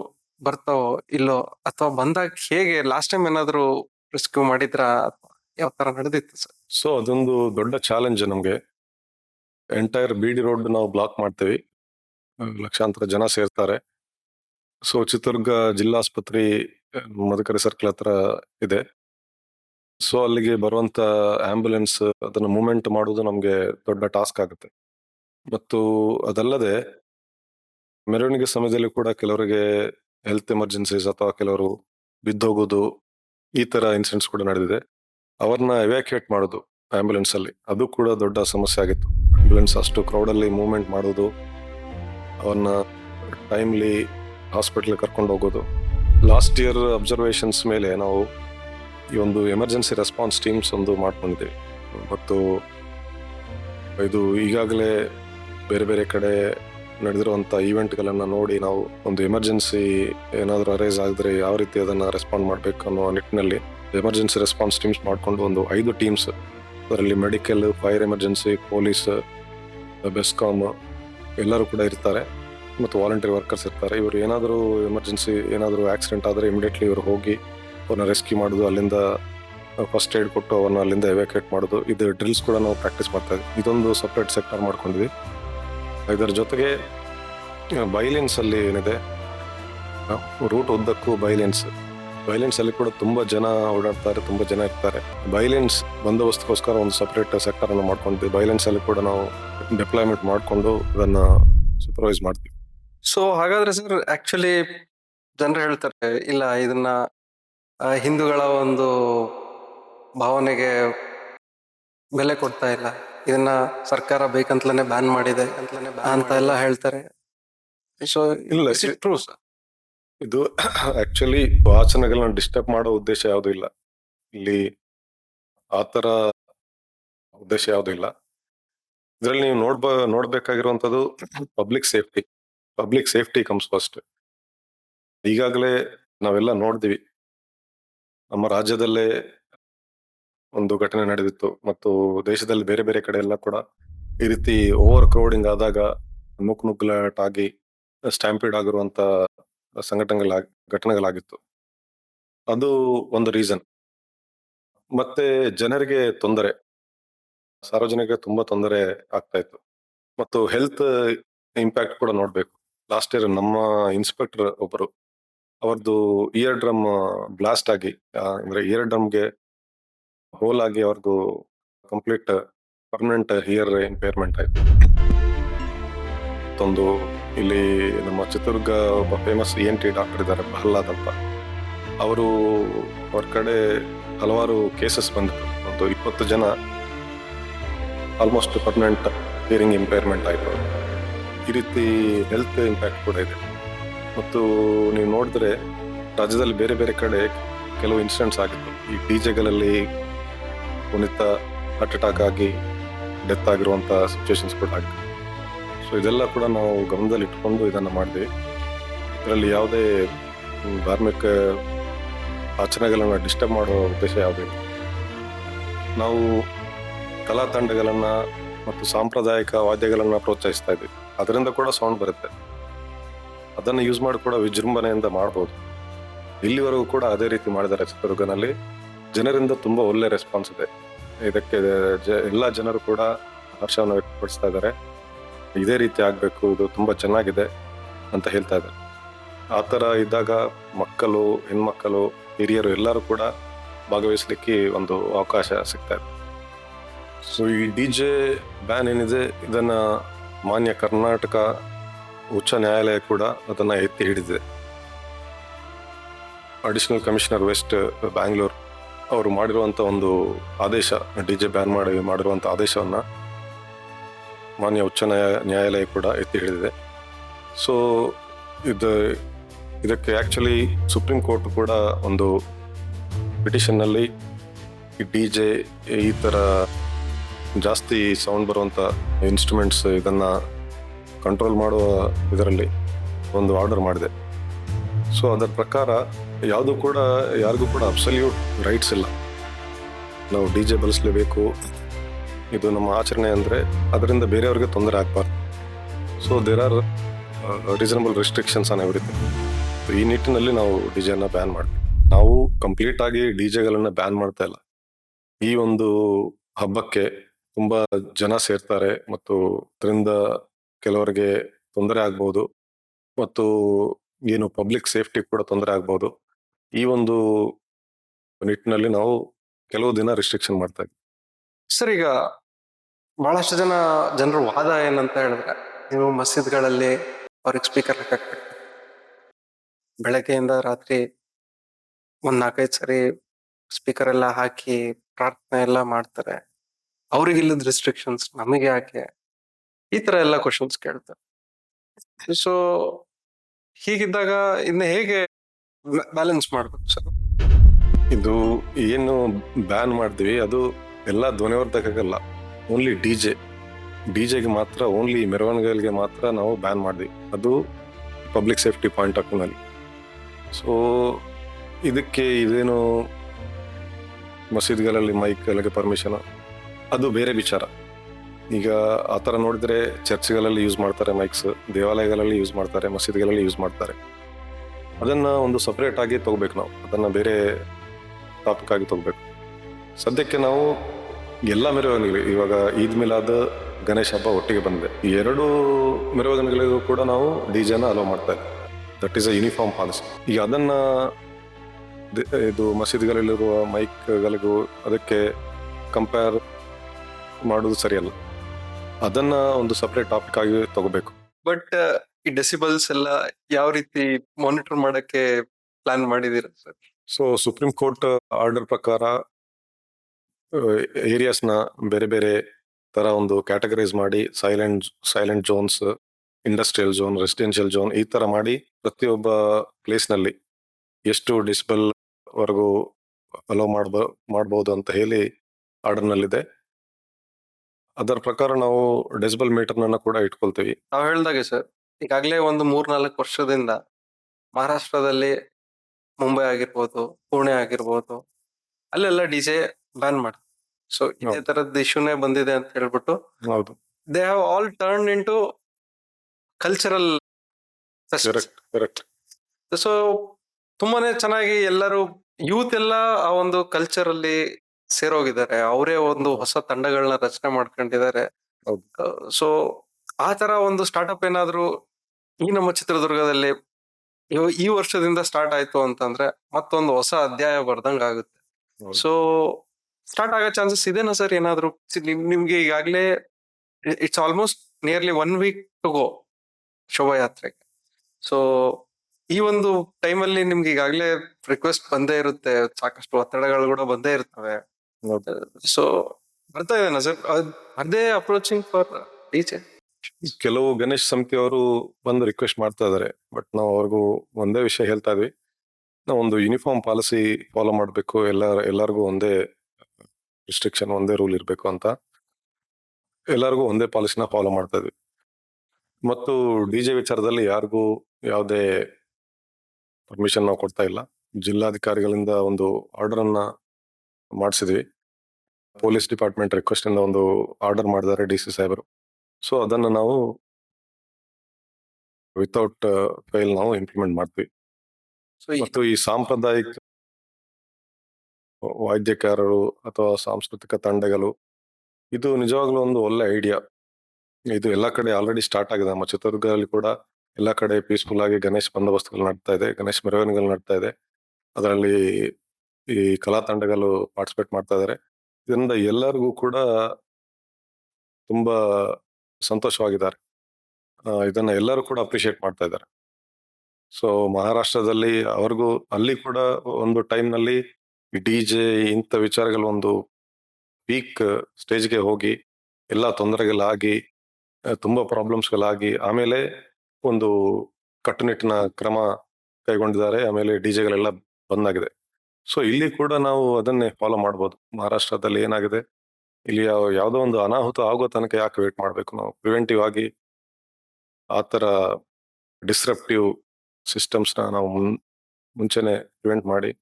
ಬರ್ತಾವೋ ಇಲ್ಲೋ ಅಥವಾ ಬಂದಾಗ ಹೇಗೆ ಲಾಸ್ಟ್ ಟೈಮ್ ಏನಾದ್ರು ರೆಸ್ಕ್ಯೂ ಮಾಡಿದ್ರ ಯಾವ ತರ ನಡೆದಿತ್ತು ಸರ್ ಸೊ ಅದೊಂದು ದೊಡ್ಡ ಚಾಲೆಂಜ್ ನಮಗೆ. ಎಂಟೈರ್ ಬಿ ಡಿ ರೋಡ್ ನಾವು ಬ್ಲಾಕ್ ಮಾಡ್ತೀವಿ. ಲಕ್ಷಾಂತರ ಜನ ಸೇರ್ತಾರೆ. ಸೊ ಚಿತ್ರದುರ್ಗ ಜಿಲ್ಲಾಸ್ಪತ್ರೆ ಮದಕರಿ ಸರ್ಕಲ್ ಹತ್ರ ಇದೆ. ಸೊ ಅಲ್ಲಿಗೆ ಬರುವಂತ ಆ್ಯಂಬುಲೆನ್ಸ್ ಅದನ್ನ ಮೂವ್ಮೆಂಟ್ ಮಾಡೋದು ನಮಗೆ ದೊಡ್ಡ ಟಾಸ್ಕ್ ಆಗುತ್ತೆ. ಮತ್ತು ಅದಲ್ಲದೆ, ಮೆರವಣಿಗೆ ಸಮಯದಲ್ಲಿ ಕೂಡ ಕೆಲವರಿಗೆ ಹೆಲ್ತ್ ಎಮರ್ಜೆನ್ಸೀಸ್ ಅಥವಾ ಕೆಲವರು ಬಿದ್ದೋಗೋದು ಈ ತರ ಇನ್ಸಿಡೆಂಟ್ಸ್ ಕೂಡ ನಡೆದಿದೆ. ಅವ್ರನ್ನ ಎವ್ಯಾಕ್ಯುಯೇಟ್ ಮಾಡೋದು ಆಂಬ್ಯುಲೆನ್ಸ್ ಅಲ್ಲಿ. ಅದು ಕೂಡ ದೊಡ್ಡ ಸಮಸ್ಯೆ ಆಗಿತ್ತು. ಆಂಬ್ಯುಲೆನ್ಸ್ ಅಷ್ಟು ಕ್ರೌಡ್ ಅಲ್ಲಿ ಮೂವ್ಮೆಂಟ್ ಮಾಡೋದು ಅವ್ರನ್ನ ಟೈಮ್ಲಿ ಹಾಸ್ಪಿಟಲ್ ಕರ್ಕೊಂಡು ಹೋಗೋದು. ಲಾಸ್ಟ್ ಇಯರ್ ಅಬ್ಸರ್ವೇಷನ್ಸ್ ಮೇಲೆ ನಾವು ಈ ಒಂದು ಎಮರ್ಜೆನ್ಸಿ ರೆಸ್ಪಾನ್ಸ್ ಟೀಮ್ಸ್ ಒಂದು ಮಾಡ್ಕೊಂಡಿದ್ದೀವಿ ಮತ್ತು ಇದು ಈಗಾಗಲೇ ಬೇರೆ ಬೇರೆ ಕಡೆ ನಡೆದಿರುವಂಥ ಈವೆಂಟ್ಗಳನ್ನು ನೋಡಿ ನಾವು ಒಂದು ಎಮರ್ಜೆನ್ಸಿ ಏನಾದರೂ ಅರೈಸ್ ಆಗಿದ್ರೆ ಯಾವ ರೀತಿ ಅದನ್ನು ರೆಸ್ಪಾಂಡ್ ಮಾಡಬೇಕು ಅನ್ನೋ ನಿಟ್ಟಿನಲ್ಲಿ ಎಮರ್ಜೆನ್ಸಿ ರೆಸ್ಪಾನ್ಸ್ ಟೀಮ್ಸ್ ಮಾಡಿಕೊಂಡು ಒಂದು ಐದು ಟೀಮ್ಸ್, ಅದರಲ್ಲಿ medical, fire emergency, police BESCOM ಎಲ್ಲರೂ ಕೂಡ ಇರ್ತಾರೆ ಮತ್ತು ವಾಲಂಟರಿ ವರ್ಕರ್ಸ್ ಇರ್ತಾರೆ. ಇವರು ಏನಾದರೂ ಎಮರ್ಜೆನ್ಸಿ ಏನಾದರೂ ಆಕ್ಸಿಡೆಂಟ್ ಆದರೆ ಇಮಿಡಿಯೇಟ್ಲಿ ಇವರು ಹೋಗಿ ಅವ್ರನ್ನ ರೆಸ್ಕ್ಯೂ ಮಾಡೋದು, ಅಲ್ಲಿಂದ ಫಸ್ಟ್ ಏಡ್ ಕೊಟ್ಟು ಅವ್ರನ್ನ ಅಲ್ಲಿಂದ ಎವ್ಯಾಕೇಟ್ ಮಾಡೋದು, ಇದು ಡ್ರಿಲ್ಸ್ ಕೂಡ ನಾವು ಪ್ರಾಕ್ಟೀಸ್ ಮಾಡ್ತಾ ಇದ್ವಿ. ಇದೊಂದು ಸಪ್ರೇಟ್ ಸೆಕ್ಟರ್ ಮಾಡ್ಕೊಂಡಿದ್ವಿ. ಇದರ ಜೊತೆಗೆ ಬೈಲೆನ್ಸ್ ಅಲ್ಲಿ ಏನಿದೆ ರೂಟ್ ಉದ್ದಕ್ಕೂ ಬೈಲೆನ್ಸ್ ಬೈಲೆನ್ಸ್ ಅಲ್ಲಿ ಕೂಡ ತುಂಬಾ ಜನ ಓಡಾಡ್ತಾರೆ, ತುಂಬಾ ಜನ ಇರ್ತಾರೆ. ಬೈಲೆನ್ಸ್ ಬಂದೋಬಸ್ತ್ಗೋಸ್ಕರ ಒಂದು ಸಪರೇಟ್ ಸೆಕ್ಟರ್ ಅನ್ನು ಮಾಡ್ಕೊಂಡ್ವಿ ಬೈಲೆನ್ಸ್ ಅಲ್ಲಿ ಕೂಡ ನಾವು ಡಿಪ್ಲಾಯ್ಮೆಂಟ್ ಮಾಡಿಕೊಂಡು ಅದನ್ನ ಸೂಪರ್ವೈಸ್ ಮಾಡ್ತೀವಿ. ಸೊ ಹಾಗಾದ್ರೆ ಸರ್ ಆಕ್ಚುಲಿ ಜನರು ಹೇಳ್ತಾರೆ, ಇಲ್ಲ, ಇದನ್ನ ಹಿಂದೂಗಳ ಒಂದು ಭಾವನೆಗೆ ಬೆಲೆ ಕೊಡ್ತಾ ಇಲ್ಲ. ಇದನ್ನ ಸರ್ಕಾರ ಬೇಕಂತಲೇ ಬ್ಯಾನ್ ಮಾಡಿದೆ ಅಂತ ಎಲ್ಲ ಹೇಳ್ತಾರೆ. ಸೊ ಇಲ್ಲ, ಟ್ರೂ ಇದು ಆಕ್ಚುಲಿ ವಾಚನಗಳನ್ನ ಡಿಸ್ಟರ್ಬ್ ಮಾಡೋ ಉದ್ದೇಶ ಯಾವುದು ಇಲ್ಲ. ಇಲ್ಲಿ ಆತರ ಉದ್ದೇಶ ಯಾವುದು ಇಲ್ಲ. ಇದರಲ್ಲಿ ನೀವು ನೋಡ್ಬ ನೋಡ್ಬೇಕಾಗಿರುವಂತದ್ದು public safety public safety comes first ಈಗಾಗಲೇ ನಾವೆಲ್ಲ ನೋಡಿದ್ವಿ. ನಮ್ಮ ರಾಜ್ಯದಲ್ಲೇ ಒಂದು ಘಟನೆ ನಡೆದಿತ್ತು. ಮತ್ತು ದೇಶದಲ್ಲಿ ಬೇರೆ ಬೇರೆ ಕಡೆ ಎಲ್ಲ ಕೂಡ ಈ ರೀತಿ ಓವರ್ ಕ್ರೌಡಿಂಗ್ ಆದಾಗ ನುಕ್ ಆಗಿ ಸ್ಟ್ಯಾಂಪೀಡ್ ಆಗಿರುವಂತ ಸಂಘಟನೆಗಳ ಘಟನೆಗಳಾಗಿತ್ತು. ಅದು ಒಂದು ರೀಸನ್ ಮತ್ತೆ ಜನರಿಗೆ ತೊಂದರೆ. ಸಾರ್ವಜನಿಕ ತುಂಬಾ ತೊಂದರೆ ಆಗ್ತಾ ಇತ್ತು. ಮತ್ತು ಹೆಲ್ತ್ ಇಂಪ್ಯಾಕ್ಟ್ ಕೂಡ ನೋಡ್ಬೇಕು. ಲಾಸ್ಟ್ ಇಯರ್ ನಮ್ಮ ಇನ್ಸ್ಪೆಕ್ಟರ್ ಒಬ್ಬರು. ಅವರದು ಇಯರ್ ಡ್ರಮ್ ಬ್ಲಾಸ್ಟ್ ಆಗಿ ಅಂದ್ರೆ ಇಯರ್ ಡ್ರಮ್ಗೆ ಹೋಲ್ ಆಗಿ ಅವ್ರದ್ದು ಕಂಪ್ಲೀಟ್ ಪರ್ಮನೆಂಟ್ ಹಿಯರ್ ಇಂಪೇರ್ಮೆಂಟ್ ಆಯ್ತು ಮತ್ತೊಂದು ಇಲ್ಲಿ ನಮ್ಮ ಚಿತ್ರದುರ್ಗ ಒಬ್ಬ famous E N T doctor ಇದ್ದಾರೆ, ಪ್ರಹ್ಲಾದ್ ಅಂತ. ಅವರು ಅವ್ರ ಕಡೆ ಹಲವಾರು ಕೇಸಸ್ ಬಂದರು ಒಂದು ಇಪ್ಪತ್ತು ಜನ ಆಲ್ಮೋಸ್ಟ್ ಪರ್ಮನೆಂಟ್ ಹಿಯರಿಂಗ್ ಇಂಪೇರ್ಮೆಂಟ್ ಆಯಿತು. ಈ ರೀತಿ ಹೆಲ್ತ್ ಇಂಪ್ಯಾಕ್ಟ್ ಕೂಡ ಇದೆ. ಮತ್ತು ನೀವು ನೋಡಿದ್ರೆ ರಾಜ್ಯದಲ್ಲಿ ಬೇರೆ ಬೇರೆ ಕಡೆ ಕೆಲವು ಇನ್ಸಿಡೆಂಟ್ಸ್ ಆಗಿತ್ತು. ಈ ಡಿ ಜೆಗಳಲ್ಲಿ ಕುಣಿತ ಹಾರ್ಟ್ ಅಟ್ಯಾಕ್ ಆಗಿ ಡೆತ್ ಆಗಿರುವಂತ ಸಿಚುವೇಶನ್ಸ್ ಕೂಡ ಆಗಿದೆ ಸೊ ಇದೆಲ್ಲ ಕೂಡ ನಾವು ಗಮನದಲ್ಲಿ ಇಟ್ಕೊಂಡು ಇದನ್ನ ಮಾಡಿದ್ವಿ. ಇದರಲ್ಲಿ ಯಾವುದೇ ಧಾರ್ಮಿಕ ಆಚರಣೆಗಳನ್ನು ಡಿಸ್ಟರ್ಬ್ ಮಾಡೋ ಉದ್ದೇಶ ಯಾವುದೇ ನಾವು ಕಲಾ ತಂಡಗಳನ್ನು ಮತ್ತು ಸಾಂಪ್ರದಾಯಿಕ ವಾದ್ಯಗಳನ್ನು ಪ್ರೋತ್ಸಾಹಿಸ್ತಾ ಇದ್ವಿ. ಅದರಿಂದ ಕೂಡ ಸೌಂಡ್ ಬರುತ್ತೆ. ಅದನ್ನು ಯೂಸ್ ಮಾಡಿ ಕೂಡ ವಿಜೃಂಭಣೆಯಿಂದ ಮಾಡ್ಬೋದು. ಇಲ್ಲಿವರೆಗೂ ಕೂಡ ಅದೇ ರೀತಿ ಮಾಡಿದ್ದಾರೆ ಚಿತ್ರದುರ್ಗನಲ್ಲಿ. ಜನರಿಂದ ತುಂಬ ಒಳ್ಳೆ ರೆಸ್ಪಾನ್ಸ್ ಇದೆ. ಇದಕ್ಕೆ ಎಲ್ಲ ಜನರು ಕೂಡ ಹರ್ಷವನ್ನು ವ್ಯಕ್ತಪಡಿಸ್ತಾ ಇದ್ದಾರೆ. ಇದೇ ರೀತಿ ಆಗಬೇಕು, ಇದು ತುಂಬ ಚೆನ್ನಾಗಿದೆ ಅಂತ ಹೇಳ್ತಾ ಇದ್ದಾರೆ. ಆ ಥರ ಇದ್ದಾಗ ಮಕ್ಕಳು, ಹೆಣ್ಮಕ್ಕಳು, ಹಿರಿಯರು ಎಲ್ಲರೂ ಕೂಡ ಭಾಗವಹಿಸಲಿಕ್ಕೆ ಒಂದು ಅವಕಾಶ ಸಿಗ್ತಾ ಇದೆ. ಸೊ ಈ ಡಿ ಜೆ ಬ್ಯಾನ್ ಏನಿದೆ, ಇದನ್ನು ಮಾನ್ಯ ಕರ್ನಾಟಕ ಉಚ್ಚ ನ್ಯಾಯಾಲಯ ಕೂಡ ಅದನ್ನು ಎತ್ತಿ ಹಿಡಿದಿದೆ. ಅಡಿಷನಲ್ ಕಮಿಷನರ್ ವೆಸ್ಟ್ ಬ್ಯಾಂಗ್ಳೂರ್ ಅವರು ಮಾಡಿರುವಂಥ ಒಂದು ಆದೇಶ, ಡಿ ಜೆ ಬ್ಯಾನ್ ಮಾಡಿ ಮಾಡಿರುವಂಥ ಆದೇಶವನ್ನು ಮಾನ್ಯ ಉಚ್ಚ ನ್ಯಾಯ, ನ್ಯಾಯಾಲಯ ಕೂಡ ಎತ್ತಿ ಹಿಡಿದಿದೆ. ಸೊ ಇದು, ಇದಕ್ಕೆ ಆ್ಯಕ್ಚುಲಿ ಸುಪ್ರೀಂ ಕೋರ್ಟ್ ಕೂಡ ಒಂದು ಪಿಟಿಷನ್ನಲ್ಲಿ ಈ ಡಿ ಜೆ ಈ ಥರ ಜಾಸ್ತಿ ಸೌಂಡ್ ಬರುವಂಥ ಇನ್ಸ್ಟ್ರೂಮೆಂಟ್ಸ್ ಇದನ್ನು ಕಂಟ್ರೋಲ್ ಮಾಡುವ ಇದರಲ್ಲಿ ಒಂದು ಆರ್ಡರ್ ಮಾಡಿದೆ. ಸೊ ಅದರ ಪ್ರಕಾರ ಯಾವುದು ಕೂಡ ಯಾರಿಗೂ ಕೂಡ ಅಬ್ಸಲ್ಯೂಟ್ ರೈಟ್ಸ್ ಇಲ್ಲ. ನಾವು ಡಿ ಜೆ ಬಳಸಲೇಬೇಕು. ಇದು ನಮ್ಮ ಆಚರಣೆ ಅಂದರೆ ಅದರಿಂದ ಬೇರೆಯವ್ರಿಗೆ ತೊಂದರೆ ಆಗಬಾರ್ದು. So there are reasonable restrictions on everything ಈ ನಿಟ್ಟಿನಲ್ಲಿ ನಾವು ಡಿ ಜೆನ ಬ್ಯಾನ್ ಮಾಡ್ತೀವಿ. ನಾವು ಕಂಪ್ಲೀಟ್ ಆಗಿ ಡಿ ಜೆಗಳನ್ನು ಬ್ಯಾನ್ ಮಾಡ್ತಾ ಇಲ್ಲ. ಈ ಒಂದು ಹಬ್ಬಕ್ಕೆ ತುಂಬಾ ಜನ ಸೇರ್ತಾರೆ ಮತ್ತು ಅದರಿಂದ ಕೆಲವರಿಗೆ ತೊಂದರೆ ಆಗ್ಬೋದು. ಮತ್ತು ಏನು ಪಬ್ಲಿಕ್ ಸೇಫ್ಟಿ ಕೂಡ ತೊಂದರೆ ಆಗ್ಬೋದು. ಈ ಒಂದು ನಿಟ್ಟಿನಲ್ಲಿ ನಾವು ಕೆಲವು ದಿನ ರಿಸ್ಟ್ರಿಕ್ಷನ್ ಮಾಡ್ತಾ ಇದ್ವಿ. ಸರ್, ಈಗ ಬಹಳಷ್ಟು ಜನ ಜನರ ವಾದ ಏನಂತ ಹೇಳಿದ್ರೆ ನೀವು ಮಸೀದ್ಗಳಲ್ಲಿ ಅವ್ರಿಗೆ ಸ್ಪೀಕರ್ ಹಾಕಕ್ಕೆ ಬೆಳಗ್ಗೆಯಿಂದ ರಾತ್ರಿ ಒಂದ್ ನಾಲ್ಕೈದು ಸರಿ ಸ್ಪೀಕರ್ ಎಲ್ಲ ಹಾಕಿ ಪ್ರಾರ್ಥನೆ ಎಲ್ಲ ಮಾಡ್ತಾರೆ. ಅವ್ರಿಗೆ ಇಲ್ಲದ ರೆಸ್ಟ್ರಿಕ್ಷನ್ಸ್ ನಮಗೆ ಯಾಕೆ? ಈ ತರ ಎಲ್ಲ ಕ್ವಶನ್ಸ್ ಕೇಳ್ತಾರೆ. ಸೊ ಹೀಗಿದ್ದಾಗ ಇನ್ನು ಹೇಗೆ ಬ್ಯಾಲೆನ್ಸ್ ಮಾಡ್ಬೇಕು ಸರ್ ಇದು ಏನು ಬ್ಯಾನ್ ಮಾಡಿದ್ವಿ ಅದು ಎಲ್ಲ ಧ್ವನಿವರ್ಧಕಲ್ಲ ಓನ್ಲಿ ಡಿ ಜೆ ಡಿ ಜೆಗೆ ಮಾತ್ರ ಓನ್ಲಿ ಮೆರವಣಿಗೆಗಳಿಗೆ ಮಾತ್ರ ನಾವು ಬ್ಯಾನ್ ಮಾಡಿದ್ವಿ ಅದು ಪಬ್ಲಿಕ್ ಸೇಫ್ಟಿ ಪಾಯಿಂಟ್ ಆಫ್ ವ್ಯೂನಲ್ಲಿ ಸೊ ಇದಕ್ಕೆ ಇದೇನು ಮಸೀದಿಗಳಲ್ಲಿ ಮೈಕ್ಗಳಿಗೆ ಪರ್ಮಿಷನ್ ಅದು ಬೇರೆ ವಿಚಾರ. ಈಗ ಆ ಥರ ನೋಡಿದರೆ ಚರ್ಚ್ಗಳಲ್ಲಿ ಯೂಸ್ ಮಾಡ್ತಾರೆ ಮೈಕ್ಸ್, ದೇವಾಲಯಗಳಲ್ಲಿ ಯೂಸ್ ಮಾಡ್ತಾರೆ, ಮಸೀದಿಗಳಲ್ಲಿ ಯೂಸ್ ಮಾಡ್ತಾರೆ. ಅದನ್ನು ಒಂದು ಸಪ್ರೇಟ್ ಆಗಿ ತಗೋಬೇಕು ನಾವು. ಅದನ್ನು ಬೇರೆ ಟಾಪಿಕ್ ಆಗಿ ತಗೋಬೇಕು. ಸದ್ಯಕ್ಕೆ ನಾವು ಎಲ್ಲ ಮೆರವಣಿಗೆ ಇವಾಗ ಈದ್ ಮಿಲಾದ್, ಗಣೇಶ ಹಬ್ಬ ಒಟ್ಟಿಗೆ ಬಂದಿದೆ. ಈ ಎರಡು ಮೆರವಣಿಗೆಗಳಿಗೂ ಕೂಡ ನಾವು ಡಿ ಜೆನ ಅಲೋ ಮಾಡ್ತಾ ಇದ್ದೀವಿ. That is a uniform policy ಈಗ ಅದನ್ನ ಇದು ಮಸೀದಿಗಳಲ್ಲಿರುವ ಮೈಕ್ಗಳಿಗೂ ಅದಕ್ಕೆ ಕಂಪೇರ್ ಮಾಡೋದು ಸರಿಯಲ್ಲ. ಅದನ್ನ ಒಂದು ಸಪರೇಟ್ ಟಾಪಿಕ್ ಆಗಿ ತಗೋಬೇಕು. ಬಟ್ ಈ ಡೆಸಿಬಲ್ಸ್ ಎಲ್ಲ ಯಾವ ರೀತಿ ಮಾನಿಟರ್ ಮಾಡಕ್ಕೆ plan ಮಾಡಿದೀರ sir? So supreme court order ಪ್ರಕಾರ ಏರಿಯಾಸ್ನ ಬೇರೆ ಬೇರೆ ತರ ಒಂದು ಕ್ಯಾಟಗರೈಸ್ ಮಾಡಿ silent silent zones industrial zone residential zone ಈ ತರ ಮಾಡಿ ಪ್ರತಿಯೊಬ್ಬ ಪ್ಲೇಸ್ನಲ್ಲಿ ಎಷ್ಟು ಡಿಸ್ಬಲ್ ವರೆಗೂ ಅಲೋ ಮಾಡ್ಬೋ, ಮಾಡ್ಬೋದು ಅಂತ ಹೇಳಿ ಆರ್ಡರ್ ನಲ್ಲಿದೆ. ಅದರ ಪ್ರಕಾರ ನಾವು ಡೆಸಿಬಲ್ ಮೀಟರ್ನ ಕೂಡ ಇಟ್ಕೊಳ್ತೀವಿ. ನಾವು ಹೇಳ್ದಾಗೆ ಸರ್ ಈಗಾಗಲೇ ಒಂದು ಮೂರ್ನಾಲ್ಕು ವರ್ಷದಿಂದ ಮಹಾರಾಷ್ಟ್ರದಲ್ಲಿ ಮುಂಬೈ ಆಗಿರ್ಬೋದು ಪುಣೆ ಆಗಿರ್ಬೋದು ಅಲ್ಲೆಲ್ಲ ಡಿ ಜೆ ಬ್ಯಾನ್ ಮಾಡ ಸೊ ಇದೇ ತರದ ಇಶ್ಯೂನೇ ಬಂದಿದೆ ಅಂತ ಹೇಳ್ಬಿಟ್ಟು ಹೌದು. They have all turn into cultural so ತುಂಬಾನೇ ಚೆನ್ನಾಗಿ ಎಲ್ಲರೂ ಯೂತ್ ಎಲ್ಲ ಆ ಒಂದು ಕಲ್ಚರ್ ಅಲ್ಲಿ ಸೇರೋಗಿದ್ದಾರೆ ಅವರೇ ಒಂದು ಹೊಸ ತಂಡಗಳನ್ನ ರಚನೆ ಮಾಡ್ಕೊಂಡಿದ್ದಾರೆ. ಸೊ ಆ ತರ ಒಂದು ಸ್ಟಾರ್ಟ್ಅಪ್ ಏನಾದ್ರು ಈ ನಮ್ಮ ಚಿತ್ರದುರ್ಗದಲ್ಲಿ ಈ ವರ್ಷದಿಂದ ಸ್ಟಾರ್ಟ್ ಆಯ್ತು ಅಂತಂದ್ರೆ ಮತ್ತೊಂದು ಹೊಸ ಅಧ್ಯಾಯ ಬರ್ದಂಗ್ ಆಗುತ್ತೆ. ಸೊ ಸ್ಟಾರ್ಟ್ ಆಗೋ ಚಾನ್ಸಸ್ ಇದೆನಾ ಸರ್ ಏನಾದ್ರು ನಿಮ್ಗೆ ಈಗಾಗ್ಲೇ it's almost nearly one week to go ಶೋಭಾಯಾತ್ರೆಗೆ so ಈ ಒಂದು ಟೈಮಲ್ಲಿ ನಿಮ್ಗೆ ಈಗಾಗಲೇ ರಿಕ್ವೆಸ್ಟ್ ಬಂದೇ ಇರುತ್ತೆ ಸಾಕಷ್ಟು ಒತ್ತಡಗಳು ಕೂಡ ಬಂದೇ ಇರ್ತವೆ. ಸೊ ಬರ್ತಾ ಅದೇ ಅಪ್ರೋಚಿಂಗ್ ಫಾರ್ ಈಚೆ ಕೆಲವು ಗಣೇಶ್ ಸಮಿತಿ ಅವರು ಬಂದು ರಿಕ್ವೆಸ್ಟ್ ಮಾಡ್ತಾ ಇದಾರೆ. ಬಟ್ ನಾವು ಅವ್ರಿಗೂ ಒಂದೇ ವಿಷಯ ಹೇಳ್ತಾ ಇದ್ವಿ. ನಾವು ಒಂದು ಯೂನಿಫಾರ್ಮ್ ಪಾಲಿಸಿ ಫಾಲೋ ಮಾಡಬೇಕು. ಎಲ್ಲ ಎಲ್ಲರಿಗೂ ಒಂದೇ ರಿಸ್ಟ್ರಿಕ್ಷನ್ ಒಂದೇ ರೂಲ್ ಇರಬೇಕು ಅಂತ. ಎಲ್ಲರಿಗೂ ಒಂದೇ ಪಾಲಿಸಿನ ಫಾಲೋ ಮಾಡ್ತಾ ಇದ್ವಿ. ಮತ್ತು ಡಿ ಜೆ ವಿಚಾರದಲ್ಲಿ ಯಾರಿಗೂ ಯಾವುದೇ ಪರ್ಮಿಷನ್ ನಾವು ಕೊಡ್ತಾ ಇಲ್ಲ. ಜಿಲ್ಲಾಧಿಕಾರಿಗಳಿಂದ ಒಂದು ಆರ್ಡರ್ ಅನ್ನ ಮಾಡಿಸಿದ್ವಿ. ಪೊಲೀಸ್ ಡಿಪಾರ್ಟ್ಮೆಂಟ್ ರಿಕ್ವೆಸ್ಟ್ ಇಂದ ಒಂದು ಆರ್ಡರ್ ಮಾಡಿದ್ದಾರೆ ಡಿ ಸಿ ಸಾಹೇಬರು. ಸೊ ಅದನ್ನು ನಾವು ವಿತೌಟ್ ಫೈಲ್ ನಾವು ಇಂಪ್ಲಿಮೆಂಟ್ ಮಾಡ್ತೀವಿ. ಸೊ ಮತ್ತು ಈ ಸಾಂಪ್ರದಾಯಿಕ ವಾದ್ಯಕಾರರು ಅಥವಾ ಸಾಂಸ್ಕೃತಿಕ ತಂಡಗಳು ಇದು ನಿಜವಾಗ್ಲೂ ಒಂದು ಒಳ್ಳೆ ಐಡಿಯಾ ಇದು ಎಲ್ಲ ಕಡೆ ಆಲ್ರೆಡಿ ಸ್ಟಾರ್ಟ್ ಆಗಿದೆ. ನಮ್ಮ ಚಿತ್ರದುರ್ಗದಲ್ಲಿ ಕೂಡ ಎಲ್ಲ ಕಡೆ ಪೀಸ್ಫುಲ್ ಆಗಿ ಗಣೇಶ್ ಬಂದೋಬಸ್ತ್ಗಳು ನಡ್ತಾ ಇದೆ ಗಣೇಶ್ ಮೆರವಣಿಗೆಗಳು ನಡ್ತಾ ಇದೆ. ಅದರಲ್ಲಿ ಈ ಕಲಾ ತಂಡಗಳು ಪಾರ್ಟಿಸಿಪೇಟ್ ಮಾಡ್ತಾ ಇದ್ದಾರೆ ಇದರಿಂದ ಎಲ್ಲರಿಗೂ ಕೂಡ ತುಂಬಾ ಸಂತೋಷವಾಗಿದ್ದಾರೆ. ಇದನ್ನ ಎಲ್ಲರೂ ಕೂಡ ಅಪ್ರಿಶಿಯೇಟ್ ಮಾಡ್ತಾ ಇದ್ದಾರೆ. ಸೊ ಮಹಾರಾಷ್ಟ್ರದಲ್ಲಿ ಅವ್ರಿಗೂ, ಅಲ್ಲಿ ಕೂಡ ಒಂದು ಟೈಮ್ನಲ್ಲಿ ಡಿ ಜೆ ಇಂಥ ವಿಚಾರಗಳು ಒಂದು ಪೀಕ್ ಸ್ಟೇಜ್ಗೆ ಹೋಗಿ ಎಲ್ಲ ತೊಂದರೆಗಳಾಗಿ ತುಂಬಾ ಪ್ರಾಬ್ಲಮ್ಸ್ಗಳಾಗಿ ಆಮೇಲೆ ಒಂದು ಕಟ್ಟುನಿಟ್ಟಿನ ಕ್ರಮ ಕೈಗೊಂಡಿದ್ದಾರೆ. ಆಮೇಲೆ ಡಿ ಜೆಗಳೆಲ್ಲ ಬಂದಾಗಿದೆ. ಸೊ, ಇಲ್ಲಿ ಕೂಡ ನಾವು ಅದನ್ನೇ ಫಾಲೋ ಮಾಡ್ಬೋದು. ಮಹಾರಾಷ್ಟ್ರದಲ್ಲಿ ಏನಾಗಿದೆ? ಇಲ್ಲಿ ಯಾವ- ಯಾವುದೋ ಒಂದು ಅನಾಹುತ ಆಗೋ ತನಕ ಯಾಕೆ ವೇಟ್ ಮಾಡಬೇಕು ನಾವು? ಪ್ರಿವೆಂಟಿವ್ ಆಗಿ ಆ ಥರ ಡಿಸ್ರಪ್ಟಿವ್ ಸಿಸ್ಟಮ್ಸ್ನ ನಾವು ಮುನ್, ಮುಂಚೆನೆ ಪ್ರಿವೆಂಟ್ ಮಾಡಿ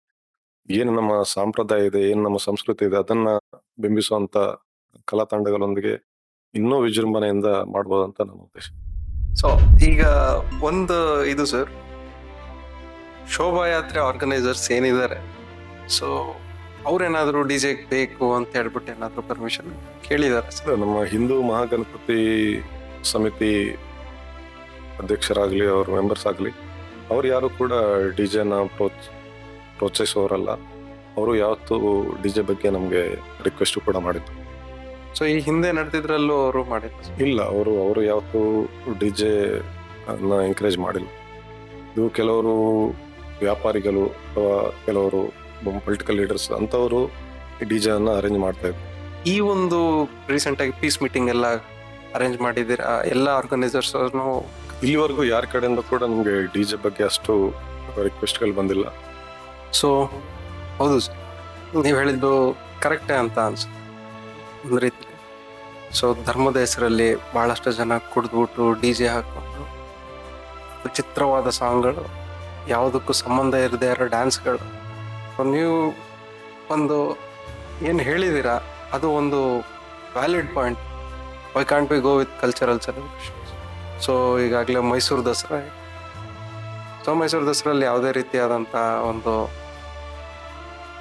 ಏನು ನಮ್ಮ ಸಂಪ್ರದಾಯ ಇದೆ, ಏನು ನಮ್ಮ ಸಂಸ್ಕೃತಿ ಇದೆ, ಅದನ್ನ ಬಿಂಬಿಸುವಂತ ಕಲಾ ತಂಡಗಳೊಂದಿಗೆ ಇನ್ನೂ ವಿಜೃಂಭಣೆಯಿಂದ ಮಾಡ್ಬೋದು ಅಂತ ನನ್ನ ಉದ್ದೇಶ. ಸೊ, ಈಗ ಒಂದು ಇದು ಸರ್ ಶೋಭಾಯಾತ್ರೆ ಆರ್ಗನೈಸರ್ಸ್ ಏನಿದ್ದಾರೆ? ಸೊ ಅವ್ರೇನಾದ್ರೂ ಡಿ ಜೆ ಬೇಕು ಅಂತ ಹೇಳ್ಬಿಟ್ಟು ಏನಾದ್ರು ಪರ್ಮಿಷನ್ ಕೇಳಿದ್ದಾರೆ ಸರ್ ನಮ್ಮ ಹಿಂದೂ ಮಹಾಗಣಪತಿ ಸಮಿತಿ ಅಧ್ಯಕ್ಷರಾಗಲಿ ಅವ್ರ ಮೆಂಬರ್ಸ್ ಆಗಲಿ ಅವ್ರು ಯಾರು ಕೂಡ ಡಿ ಜೆನ ಪ್ರೋತ್ ಪ್ರೋತ್ಸಾಹಿಸೋರಲ್ಲ ಅವರು ಯಾವತ್ತೂ ಡಿ ಜೆ ಬಗ್ಗೆ ನಮಗೆ ರಿಕ್ವೆಸ್ಟ್ ಕೂಡ ಮಾಡಿದ್ರು. ಸೊ ಈ ಹಿಂದೆ ನಡೆದಿದ್ರಲ್ಲೂ ಅವರು ಮಾಡಿದ್ರು ಇಲ್ಲ ಅವರು ಅವರು ಯಾವತ್ತೂ ಡಿ ಜೆ ಅನ್ನ ಎಂಕರೇಜ್ ಮಾಡಿಲ್ಲ. ಇದು ಕೆಲವರು ವ್ಯಾಪಾರಿಗಳು ಅಥವಾ ಕೆಲವರು ಪೊಲಿಟಿಕಲ್ ಲೀಡರ್ಸ್ ಅಂತವರು ಡಿ ಜೆ ಅನ್ನ ಅರೇಂಜ್ ಮಾಡ್ತಾ ಇದ್ರು. ಈ ಒಂದು ರೀಸೆಂಟ್ ಆಗಿ ಪೀಸ್ ಮೀಟಿಂಗ್ ಎಲ್ಲ ಅರೇಂಜ್ ಮಾಡಿದ್ದೀರಾ? ಎಲ್ಲ ಆರ್ಗನೈಸರ್ಸ್ ಇಲ್ಲಿವರೆಗೂ ಯಾರ ಕಡೆಯಿಂದ ಕೂಡ ನಮಗೆ ಡಿ ಜೆ ಬಗ್ಗೆ ಅಷ್ಟು ರಿಕ್ವೆಸ್ಟ್ಗಳು ಬಂದಿಲ್ಲ. ಸೊ ಹೌದು ನೀವು ಹೇಳಿದ್ದು ಕರೆಕ್ಟೇ ಅಂತ ಅನ್ಸ ಒಂದು ರೀತಿ. ಸೊ ಧರ್ಮದ ಹೆಸರಲ್ಲಿ ಬಹಳಷ್ಟು ಜನ ಕುಡಿದ್ಬಿಟ್ಟು ಡಿ ಜೆ ಹಾಕೊಂಡು ವಿಚಿತ್ರವಾದ ಸಾಂಗ್ಗಳು ಯಾವುದಕ್ಕೂ ಸಂಬಂಧ ಇರದೇ ಇರೋ ಡ್ಯಾನ್ಸ್ಗಳು ನೀವು ಒಂದು ಏನು ಹೇಳಿದ್ದೀರಾ ಅದು ಒಂದು valid point why can't we go with cultural celebrations so ಈಗಾಗಲೇ ಮೈಸೂರು ದಸರಾ. ಸೊ ಮೈಸೂರು ದಸರಲ್ಲಿ ಯಾವುದೇ ರೀತಿಯಾದಂಥ ಒಂದು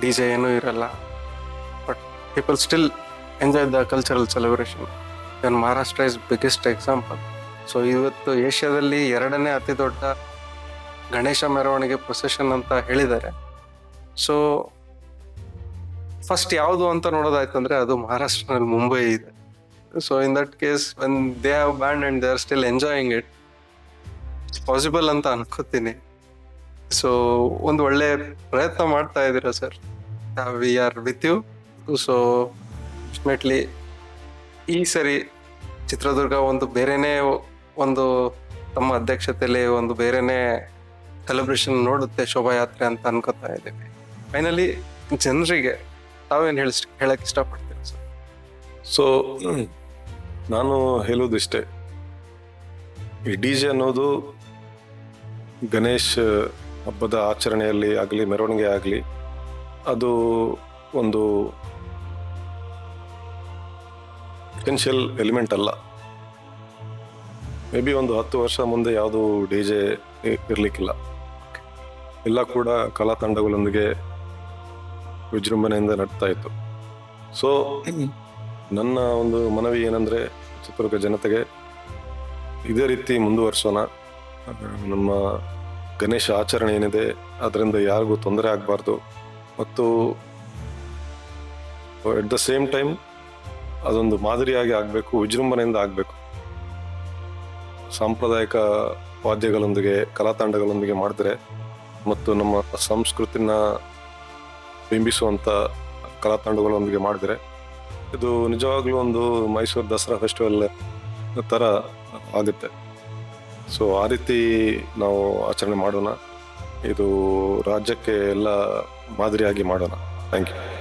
ಡಿ ಜೆ ಏನೂ ಇರಲ್ಲ. But people still enjoy the cultural celebration even Maharashtra is biggest example so ಇವತ್ತು ಏಷ್ಯಾದಲ್ಲಿ ಎರಡನೇ ಅತಿ ದೊಡ್ಡ ಗಣೇಶ ಮೆರವಣಿಗೆ ಪ್ರೊಸೆಷನ್ ಅಂತ ಹೇಳಿದ್ದಾರೆ ಸೊ ಫಸ್ಟ್ ಯಾವುದು ಅಂತ ನೋಡೋದಾಯ್ತಂದ್ರೆ ಅದು ಮಹಾರಾಷ್ಟ್ರದಲ್ಲಿ ಮುಂಬೈ ಇದೆ. So in that case when they have banned and they are still enjoying it possible ಅಂತ ಅನ್ಕೋತೀನಿ. ಸೊ ಒಂದು ಒಳ್ಳೆ ಪ್ರಯತ್ನ ಮಾಡ್ತಾ ಇದ್ದೀರಾ sir? We are with you so definitely ಈ ಸರಿ ಚಿತ್ರದುರ್ಗ ಒಂದು ಬೇರೆನೇ ಒಂದು ತಮ್ಮ ಅಧ್ಯಕ್ಷತೆಯಲ್ಲಿ ಒಂದು ಬೇರೆನೇ ಸೆಲೆಬ್ರೇಷನ್ ನೋಡುತ್ತೆ ಶೋಭಾಯಾತ್ರೆ ಅಂತ ಅನ್ಕೋತಾ ಇದ್ದೀವಿ ಫೈನಲಿ ಜನರಿಗೆ ತಾವೇನು ಹೇಳಿ ಹೇಳಕ್ಕೆ ಇಷ್ಟಪಡ್ತೀನಿ ಸರ್? ಸೊ ನಾನು ಹೇಳೋದಿಷ್ಟೇ ಈ ಡಿ ಜೆ ಅನ್ನೋದು ಗಣೇಶ್ ಹಬ್ಬದ ಆಚರಣೆಯಲ್ಲಿ ಆಗಲಿ ಮೆರವಣಿಗೆ ಆಗಲಿ ಅದು ಒಂದು ಪೊಟೆನ್ಷಿಯಲ್ ಎಲಿಮೆಂಟ್ ಅಲ್ಲ. ಮೇ ಬಿ ಒಂದು ಹತ್ತು ವರ್ಷ ಮುಂದೆ ಯಾವುದು ಡಿ ಜೆ ಇರಲಿಕ್ಕಿಲ್ಲ. ಎಲ್ಲ ಕೂಡ ಕಲಾ ತಂಡಗಳೊಂದಿಗೆ ವಿಜೃಂಭಣೆಯಿಂದ ನಡ್ತಾ ಇತ್ತು. ಸೊ ನನ್ನ ಒಂದು ಮನವಿ ಏನಂದರೆ, ಚಿತ್ರದುರ್ಗ ಜನತೆಗೆ ಇದೇ ರೀತಿ ಮುಂದುವರಿಸೋಣ. ನಮ್ಮ ಗಣೇಶ ಆಚರಣೆ ಏನಿದೆ, ಅದರಿಂದ ಯಾರಿಗೂ ತೊಂದರೆ ಆಗಬಾರ್ದು. ಮತ್ತು ಎಟ್ ದ ಸೇಮ್ ಟೈಮ್ ಅದೊಂದು ಮಾದರಿಯಾಗಿ ಆಗಬೇಕು, ವಿಜೃಂಭಣೆಯಿಂದ ಆಗಬೇಕು. ಸಾಂಪ್ರದಾಯಿಕ ವಾದ್ಯಗಳೊಂದಿಗೆ ಕಲಾ ತಂಡಗಳೊಂದಿಗೆ ಮಾಡಿದ್ರೆ, ಮತ್ತು ನಮ್ಮ ಸಂಸ್ಕೃತಿನ ಬಿಂಬಿಸುವಂಥ ಕಲಾ ತಂಡಗಳೊಂದಿಗೆ ಮಾಡಿದರೆ, ಇದು ನಿಜವಾಗ್ಲೂ ಒಂದು ಮೈಸೂರು ದಸರಾ ಫೆಸ್ಟಿವಲ್ ಥರ ಆಗುತ್ತೆ. ಸೊ ಆ ರೀತಿ ನಾವು ಆಚರಣೆ ಮಾಡೋಣ. ಇದು ರಾಜ್ಯಕ್ಕೆ ಎಲ್ಲ ಮಾದರಿಯಾಗಿ ಮಾಡೋಣ. Thank you